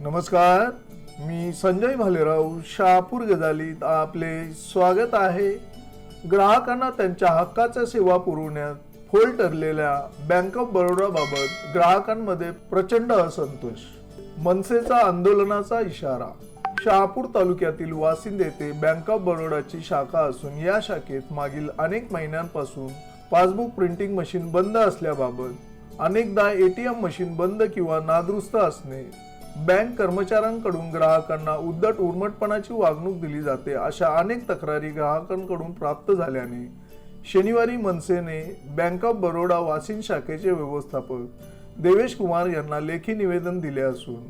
नमस्कार मी संजय भालेराव शहापूर गजालीत आपले स्वागत आहे. ग्राहकांना त्यांच्या हक्काच्या सेवा पुरवण्यात फोल ठरलेल्या बँक ऑफ बरोडाबाबत ग्राहकांमध्ये प्रचंड असंतोष मनसेचा आंदोलनाचा इशारा. शहापूर तालुक्यातील वासिंद येथे बँक ऑफ बरोडाची शाखा असून या शाखेत मागील अनेक महिन्यांपासून पासबुक प्रिंटिंग मशीन बंद असल्याबाबत अनेकदा एटीएम मशीन बंद किंवा नादुरुस्त असणे बँक कर्मचाऱ्यांकडून ग्राहकांना उद्धट उर्मटपणाची वागणूक दिली जाते अशा अनेक तक्रारी ग्राहकांकडून प्राप्त झाल्याने शनिवारी मनसेने बँक ऑफ बरोडा वाशिम शाखेचे व्यवस्थापक देवेश कुमार यांना लेखी निवेदन दिले असून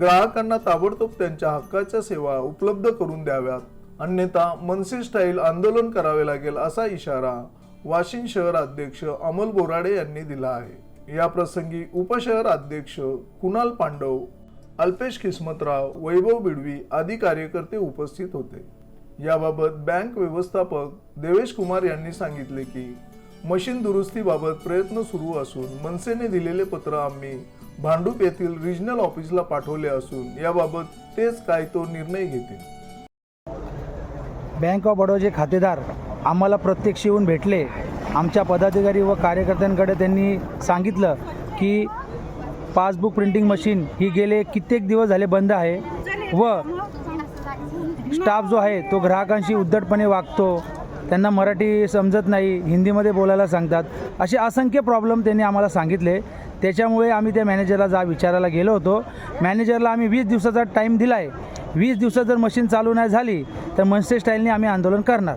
ग्राहकांना ताबडतोब त्यांच्या हक्काच्या सेवा उपलब्ध करून द्याव्यात. अन्यथा मनसे स्टाईल आंदोलन करावे लागेल असा इशारा वाशिम शहर अध्यक्ष अमोल बोराडे यांनी दिला आहे. या प्रसंगी उपशहर अध्यक्ष कुणाल पांडव अल्पेश किस्मतराव वैभव बिडवी आदी कार्यकर्ते उपस्थित होते. याबाबत बँक व्यवस्थापक देवेश कुमार यांनी सांगितले की मशीन दुरुस्तीबाबत प्रयत्न सुरू असून मनसेने दिलेले पत्र आम्ही भांडूप येथील रिजनल ऑफिसला पाठवले असून याबाबत तेच काय तो निर्णय घेतील. बँक ऑफ बडोदाचे खातेदार आम्हाला प्रत्यक्ष येऊन भेटले. आमच्या पदाधिकारी व कार्यकर्त्यांकडे त्यांनी सांगितलं की पासबुक प्रिंटिंग मशीन ही गेले कित्येक दिवस झाले बंद आहे व स्टाफ जो आहे तो ग्राहकांशी उद्धटपणे वागतो. त्यांना मराठी समजत नाही हिंदीमध्ये बोलायला सांगतात. असे असंख्य प्रॉब्लेम त्यांनी आम्हाला सांगितले. त्याच्यामुळे आम्ही त्या मॅनेजरला जा विचारायला गेलो होतो. मॅनेजरला आम्ही वीस दिवसाचा टाईम दिला आहे वीस दिवसात जर मशीन चालू नाही झाली तर मनसे स्टाईलने आम्ही आंदोलन करणार.